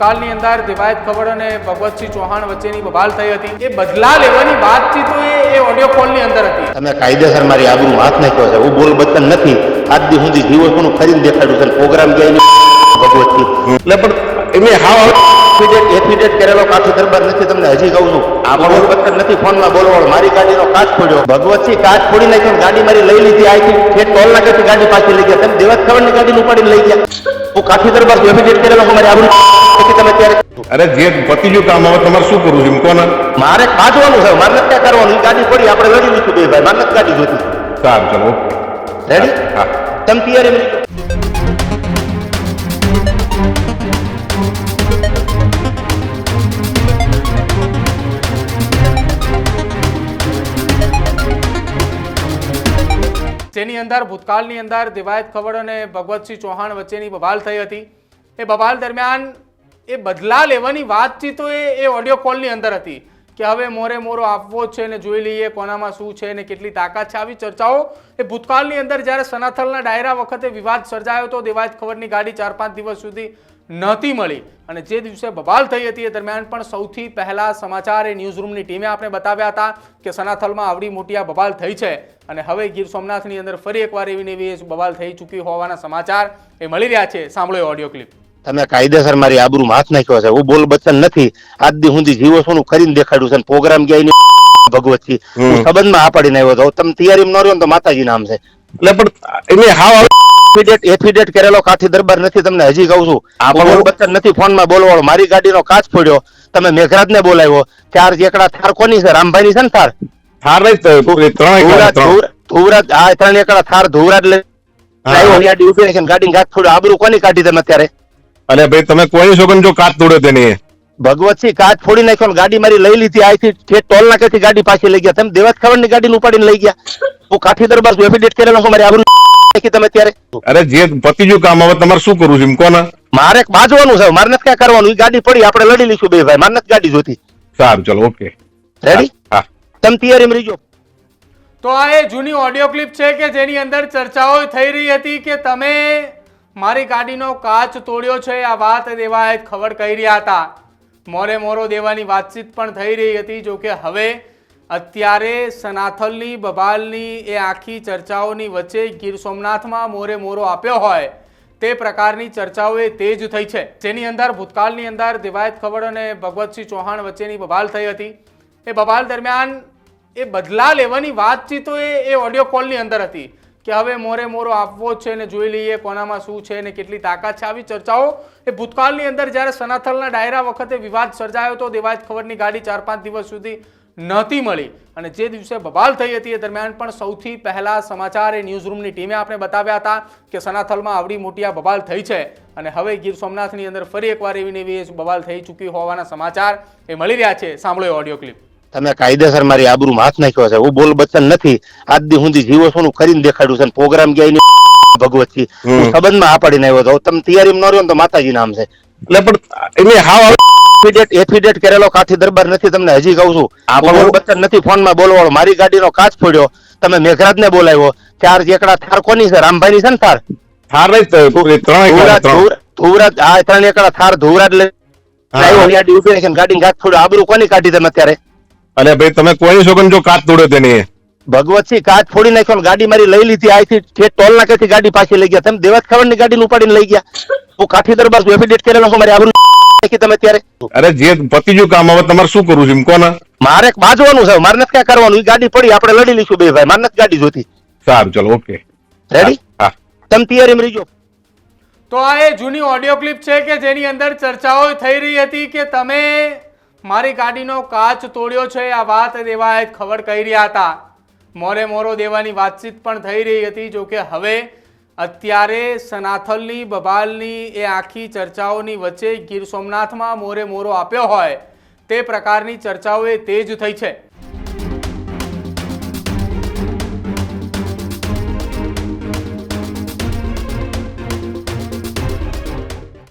કાલની અંદર દિવાયત ખબર અને ભગવતસિંહ ચૌહાણ વચ્ચેની બબાલ થઈ હતી. એ બદલા લેવાની વાતચીત એ એ ઓડિયો કોલની અંદર હતી. તમે કાયદેસર મારી આબરૂ હાથ નાખ્યો છે હું બોલ બચન નથી. આજ દી સુધી જીવો છું ફરીને દેખાડ્યું છે પ્રોગ્રામ ગયા ભગવતસિંહ. એટલે પણ એમને હાવ એફિડેટ એફિડેટ કરેલો કાઠી દરબાર નથી તમને હજી કહું છું. આ બોલ બચન નથી ફોનમાં બોલવાળો મારી ગાડીનો કાચ ફોડ્યો ભગવતસિંહ કાચ ફોડી નાખ્યો ગાડી મારી લઈ લીધી આથી ઠેઠ ટોલ નાકેથી ગાડી પાછી લઈ ગયા. તમે દેવત ખબર ગાડી ઉપાડીને લઈ ગયા. હું કાઠી દરબાર એફિડેટ કરેલો મારી નથી તમે ત્યારે અરે જે પતી ગયું કામ હવે તમારે શું કરવું છે? એમ કોને? મારે કાઢવાનું છે. મારે નથી કરવાનું. ગાડી પડી આપણે લડી લીધું બે ભાઈ. મારે નથી ગાડી જોતી સારું ચલો રેડી હા. તમે તૈયારી જેની અંદર ભૂતકાળની અંદર દિવાયત ખવડ અને ભગવતસિંહ ચૌહાણ વચ્ચેની બબાલ થઈ હતી. એ બબાલ દરમિયાન એ બદલા લેવાની વાતચીતો એ એ ઓડિયો કોલની અંદર હતી. કે હવે મોરે મોરો આપવો જ છે ને જોઈ લઈએ કોનામાં શું છે ને કેટલી તાકાત છે. આવી ચર્ચાઓ એ ભૂતકાળની અંદર જ્યારે સનાથલના ડાયરા વખતે વિવાદ સર્જાયો હતો દેવાજ ખબરની ગાડી ચાર પાંચ દિવસ સુધી નહોતી મળી. અને જે દિવસે બબાલ થઈ હતી એ દરમિયાન પણ સૌથી પહેલા સમાચાર એ ન્યૂઝરૂમની ટીમે આપણે બતાવ્યા હતા કે સનાથલમાં આવડી મોટી આ બબાલ થઈ છે. અને હવે ગીર સોમનાથની અંદર ફરી એકવાર એવી ને એવી બબાલ થઈ ચૂકી હોવાના સમાચાર એ મળી રહ્યા છે. સાંભળો ઓડિયો ક્લિપ તમે કાયદેસર મારી આબરૂ હાથ નાખ્યો છે. હું બોલ બચન નથી. આજ દી સુધી જીવો છું કરીને દેખાડ્યું છે પ્રોગ્રામ ગયા એની ભગવતથી હું સંબંધમાં આ પાડીને આવ્યો હતો તમે તૈયારી ન રહ્યો તો માતાજી નામ છે. એટલે પણ એમને હાવ એફિડેટ એફિડેટ કરેલો કાઠી દરબાર નથી તમને હજી કહું છું. આપણો બોલ બચન નથી ફોનમાં બોલવાળો. મારી ગાડીનો કાચ ફોડ્યો. તમે મેઘરાજને બોલાવ્યો. ચાર એકડા થાર કોની છે? રામભાઈની છે ને થાર? થાર ધુવરાજ આ ત્રણ એકડા થાર ધુવરાજ લઈ હા. ને ગાડી ઊભી રાખીને ગાડી કાચ ફોડ્યો. આબરૂ કોની કાઢી તમે અત્યારે? અરે ભાઈ તમે કોઈ છોકન જો કાચ તોડ્યો તેની ભગવતસિંહ કાચ ફોડી નાખ્યો ગાડી મારી લઈ લીધી. આથી છે ટોલ નાકેથી ગાડી પાછી લઈ ગયા. તમે દેવત ખબરની ગાડી ઉપાડીને લઈ ગયા. હું કાઠી દરબાર છું એફિડેટ કરેલો છું મારી આબરૂ નાખી તમે ત્યારે. અરે જે પતિજુ કામ હવે તમારે શું કરવું છે એમ કોને? મારે બાજવાનું છે મારે નથી ક્યાં કરવાનું. એ ગાડી પડી આપણે લડી લઈશું બે ભાઈ. મારે નથી ગાડી જોતી સારું ચલો ઓકે રેડી હા તમે તૈયારી રહીજો. તો આ એ જૂની ઓડિયો ક્લિપ છે કે જેની અંદર ચર્ચાઓ થઈ રહી હતી કે તમે મારી ગાડીનો કાચ તોડ્યો છે, આ વાત દેવાયત ખબર કહી રહ્યા હતા. મોરે મોરો દેવાની વાતચીત પણ થઈ રહી હતી જોકે હવે અત્યારે સનાથલની, બબાલની એ આખી ચર્ચાઓની વચ્ચે ગીર સોમનાથમાં મોરે મોરો આપ્યો હોય, તે પ્રકારની ચર્ચાઓ એ તેજ થઈ છે. જેની અંદર, ભૂતકાળની અંદર દેવાયત ખબર અને ભગવતસિંહ ચૌહાણ વચ્ચેની બબાલ થઈ હતી. એ બબાલ દરમિયાન એ બદલા લેવાની વાતચીતો એ ઓડિયો કોલની અંદર હતી. કે હવે મોરે મોરો આપવો જ છે ને જોઈ લઈએ કોનામાં શું છે ને કેટલી તાકાત છે. આવી ચર્ચાઓ એ ભૂતકાળની અંદર જ્યારે સનાથલના ડાયરા વખતે વિવાદ સર્જાયો હતો દેવાયત ખબરની ગાડી ચાર પાંચ દિવસ સુધી નહોતી મળી. અને જે દિવસે બબાલ થઈ હતી એ દરમિયાન પણ સૌથી પહેલા સમાચાર એ ન્યૂઝરૂમની ટીમે આપણે બતાવ્યા હતા કે સનાથલમાં આવડી મોટી આ બબાલ થઈ છે. અને હવે ગીર સોમનાથની અંદર ફરી એકવાર એવી ને એવી બબાલ થઈ ચૂકી હોવાના સમાચાર એ મળી રહ્યા છે. સાંભળો ઓડિયો ક્લિપ તમે કાયદેસર મારી આબરૂ હાથ નાખ્યો છે. હું બોલ બચન નથી. આજ દી સુધી જીવો છું કરીને દેખાડ્યું છે પ્રોગ્રામ ગયા એની ભગવતથી હું સંબંધમાં આ પાડીને આવ્યો હતો તમે તૈયારી ન રહ્યો તો માતાજી નામ છે. એટલે પણ એમને હાવ એફિડેટ એફિડેટ કરેલો કાથી દરબાર નથી તમને હજી કહું છું. આ બોલ બચન નથી ફોનમાં બોલવાળો. મારી ગાડીનો કાચ ફોડ્યો. તમે મેઘરાજ ને બોલાવ્યો. ચાર એકડા થાર કોની છે? રામભાઈની છે ને થાર? થાર ધુવરાજ આ ત્રણ એકડા થાર ધુવરાજ લે આવ્યો ગાડી ઊભી રાખીને ગાડી ગાંઠ ફોડ્યો. આબરૂ કોની કાઢી તમે અત્યારે? અરે ભાઈ તમે કોઈ છોકન જો કાચ તોડ્યો તેની ભગવતસિંહ કાચ ફોડી નાખ્યો ગાડી મારી લઈ લીધી આથી ઠેઠ ટોલ નાકેથી ગાડી પાછી લઈ ગયા. તમે દેવત ખબરની ગાડી ઉપાડીને લઈ ગયા. હું કાઠી દરબાર એફિડેટ કરેલો છું મારી આબરૂ નાખી તમે ત્યારે. અરે જે પતી ગયું કામ હવે તમારે શું કરવું છે એમ કોને? મારે બાજવાનું છે મારે નથી ક્યાં કરવાનું. એ ગાડી પડી આપણે લડી લઈશું બે ભાઈ. મારે નથી ગાડી જોતી સારું ચલો ઓકે. રેડી હા તમે તૈયારી રહીજો તો આ એ જૂની ઓડિયો ક્લિપ છે કે જેની અંદર ચર્ચાઓ થઈ રહી હતી કે તમે મારી ગાડીનો કાચ તોડ્યો છે, આ વાત દેવાયત ખબર કહી રહ્યા હતા. મોરે મોરો દેવાની વાતચીત પણ થઈ રહી હતી, જો કે હવે અત્યારે સનાથલની, બબાલની, એ આખી ચર્ચાઓની વચ્ચે ગીર સોમનાથમાં મોરે મોરો આપ્યો હોય, તે પ્રકારની ચર્ચાઓ એ તેજ થઈ છે.